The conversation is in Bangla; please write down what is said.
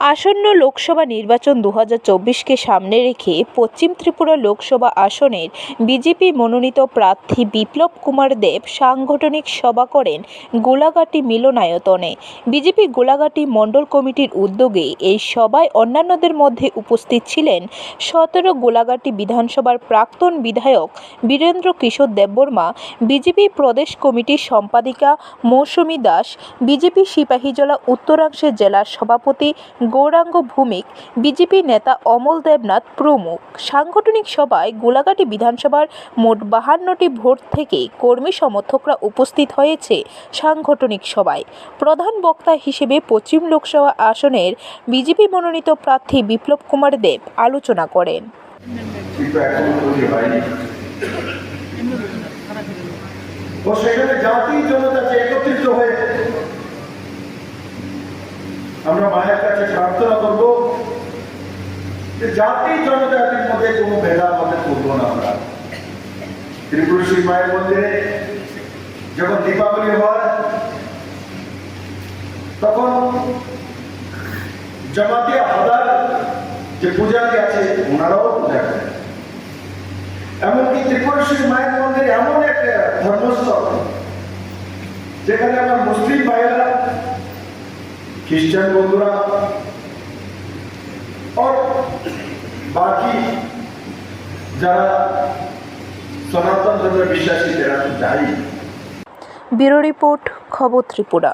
আসন্ন লোকসভা নির্বাচন দু হাজার সামনে রেখে পশ্চিম ত্রিপুরা লোকসভা আসনের বিজেপি মনোনীত প্রার্থী বিপ্লব কুমার দেব সাংগঠনিক সভা করেন গোলাঘাটি মিলনায়তনে। বিজেপি গোলাঘাটি মণ্ডল কমিটির উদ্যোগে এই সভায় অন্যান্যদের মধ্যে উপস্থিত ছিলেন সতেরো গোলাঘাটি বিধানসভার প্রাক্তন বিধায়ক বীরেন্দ্র কিশোর দেববর্মা, বিজেপি প্রদেশ কমিটির সম্পাদিকা মৌসুমী দাস, বিজেপি সিপাহীজলা উত্তরাংশের জেলার সভাপতি গৌরাঙ্গ ভৌমিক, বিজেপি নেতা অমল দেবনাথ প্রমুখ। সাংগঠনিক সভায় গোলাঘাটি বিধানসভার মোট বাহান্নটি ভোট থেকে কর্মী সমর্থকরা উপস্থিত হয়েছে সাংগঠনিক সভায়। প্রধান বক্তা হিসেবে পশ্চিম লোকসভা আসনের বিজেপি মনোনীত প্রার্থী বিপ্লব কুমার দেব আলোচনা করেন। সেখানে জাতি জনতা একত্রিত হয়ে আমরা মায়ের কাছে প্রার্থনা করব যে জাতি জনজাতির মধ্যে কোনো ভেদা আমাদের করব না আমরা। ত্রিপুরশ্রী মায়ের মন্দিরে যখন দীপাবলি হয়, তখন জামাতিয়া হাদার যে পূজারী আছে, ওনারাও পূজা করেন। এমনকি ত্রিপুরেশ্বরী মায়ের মন্দিরে এমন এক ধর্মস্থল, যেখানে আমার মুসলিম ভাইয়েরা খ্রিস্টান বন্ধুরা বাকি যারা সনাতন ধর্মে বিশ্বাসী তারা যাই ব্যুরো রিপোর্ট খবর ত্রিপুরা।